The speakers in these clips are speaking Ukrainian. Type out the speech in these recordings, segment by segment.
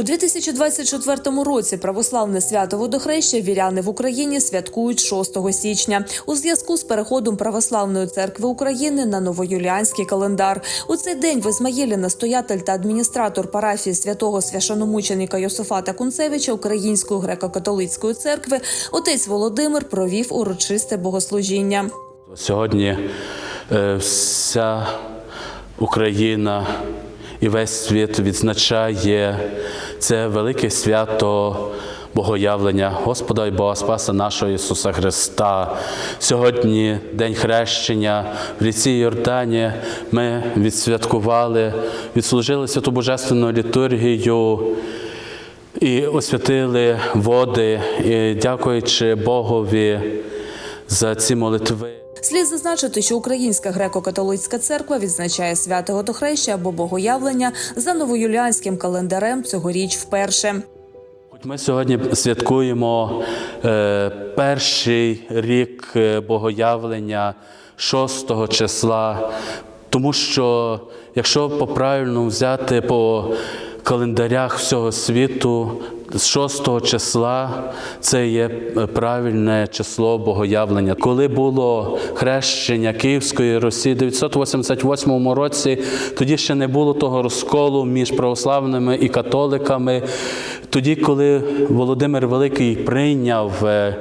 У 2024 році православне свято водохреща віряни в Україні святкують 6 січня у зв'язку з переходом Православної церкви України на новоюліанський календар. У цей день в Ізмаїлі настоятель та адміністратор парафії святого священомученика Йосифата Кунцевича Української греко-католицької церкви отець Володимир провів урочисте богослужіння. Сьогодні е, вся Україна і весь світ відзначає це велике свято Богоявлення Господа і Бога Спаса нашого Ісуса Христа. Сьогодні День хрещення в ріці Йордані. Ми відсвяткували, відслужили святу Божественну літургію. І освятили води, і дякуючи Богові за ці молитви. Слід зазначити, що Українська греко-католицька церква відзначає свято Водохреща або Богоявлення за новоюліанським календарем цьогоріч вперше. Ми сьогодні святкуємо е, перший рік е, Богоявлення 6 числа, тому що якщо по правильному взяти по календарях всього світу, з 6 числа це є е, правильне число Богоявлення. Коли було хрещення Київської Росії в 988 році, тоді ще не було того розколу між православними і католиками. Тоді, коли Володимир Великий прийняв е,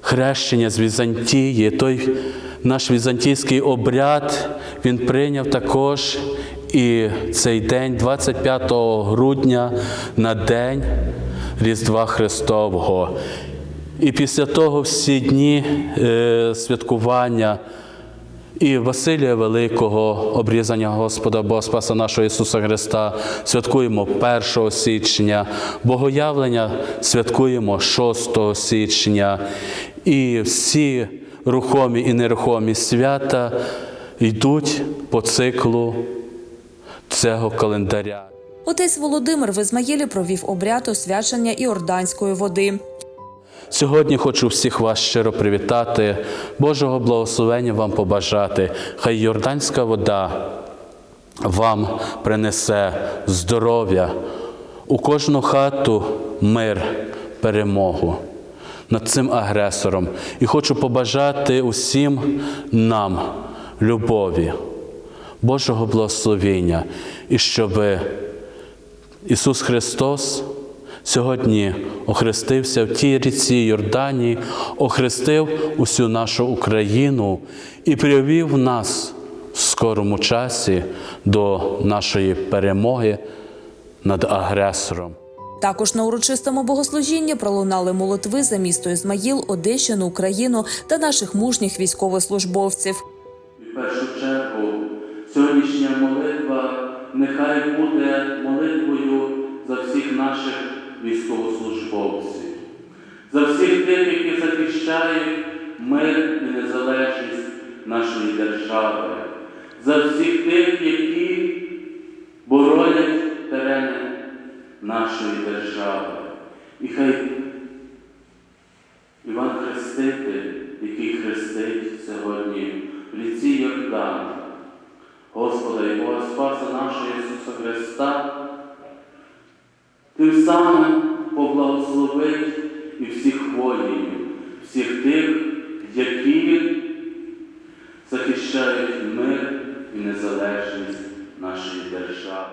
хрещення з Візантії, той наш візантійський обряд, він прийняв також і цей день, 25 грудня, на день Різдва Христового. І після того всі дні е, святкування і Василія Великого, обрізання Господа Бога Спаса нашого Ісуса Христа, святкуємо 1 січня, Богоявлення святкуємо 6 січня. І всі рухомі і нерухомі свята йдуть по циклу цього календаря. Отець Володимир в Ізмаїлі провів обряд освячення іорданської води. Сьогодні хочу всіх вас щиро привітати, Божого благословення вам побажати. Хай Йорданська вода вам принесе здоров'я, у кожну хату мир, перемогу над цим агресором. І хочу побажати усім нам любові, Божого благословення, і щоб Ісус Христос сьогодні охрестився в тій ріці Йордані, охрестив усю нашу Україну і привів нас в скорому часі до нашої перемоги над агресором. Також на урочистому богослужінні пролунали молитви за місто Ізмаїл, Одещину, Україну та наших мужніх військовослужбовців. Сьогоднішня молитва нехай буде молитвою за всіх наших військовослужбовців, за всіх тих, які захищають мир і незалежність нашої держави, за всіх тих, які боронять терени нашої держави. І хай Іван Хреститель, який хрестить сьогодні в ріці Йордан, Господа Спаса нашого Ісуса Христа, тим самим поблагословить і всіх воїнів, всіх тих, які захищають мир і незалежність нашої держави.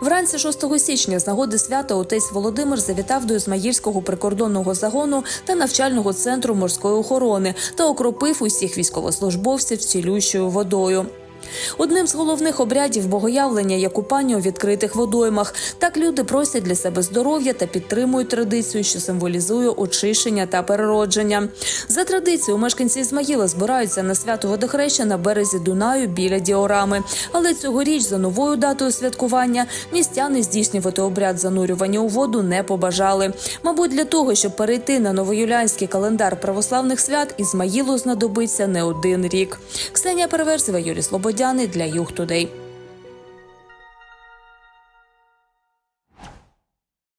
Вранці 6 січня з нагоди свята отець Володимир завітав до Ізмаїльського прикордонного загону та навчального центру морської охорони та окропив усіх військовослужбовців цілющою водою. Одним з головних обрядів богоявлення є купання у відкритих водоймах. Так люди просять для себе здоров'я та підтримують традицію, що символізує очищення та переродження. За традицією, мешканці Ізмаїла збираються на свято водохреща на березі Дунаю біля діорами. Але цьогоріч за новою датою святкування містяни здійснювати обряд занурювання у воду не побажали. Мабуть, для того, щоб перейти на новоюліанський календар православних свят, Ізмаїлу знадобиться не один рік. Ксенія Переверзева, Юрій Слободяний для Юг Тудей.